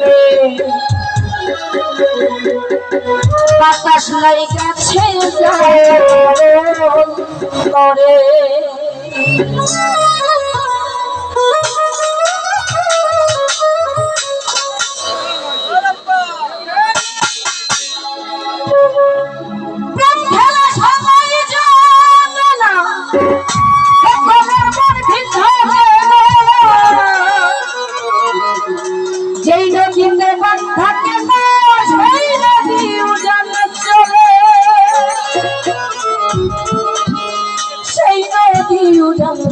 রে বাতাস নাই গাছে করে।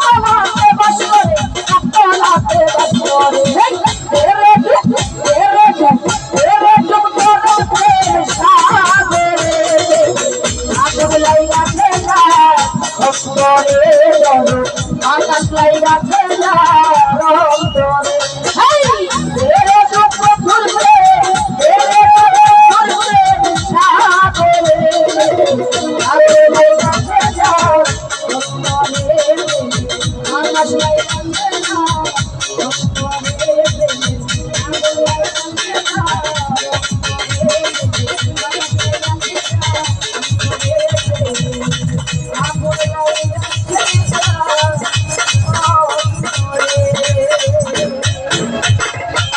কাপড়াতে বাস করে কাপড়াতে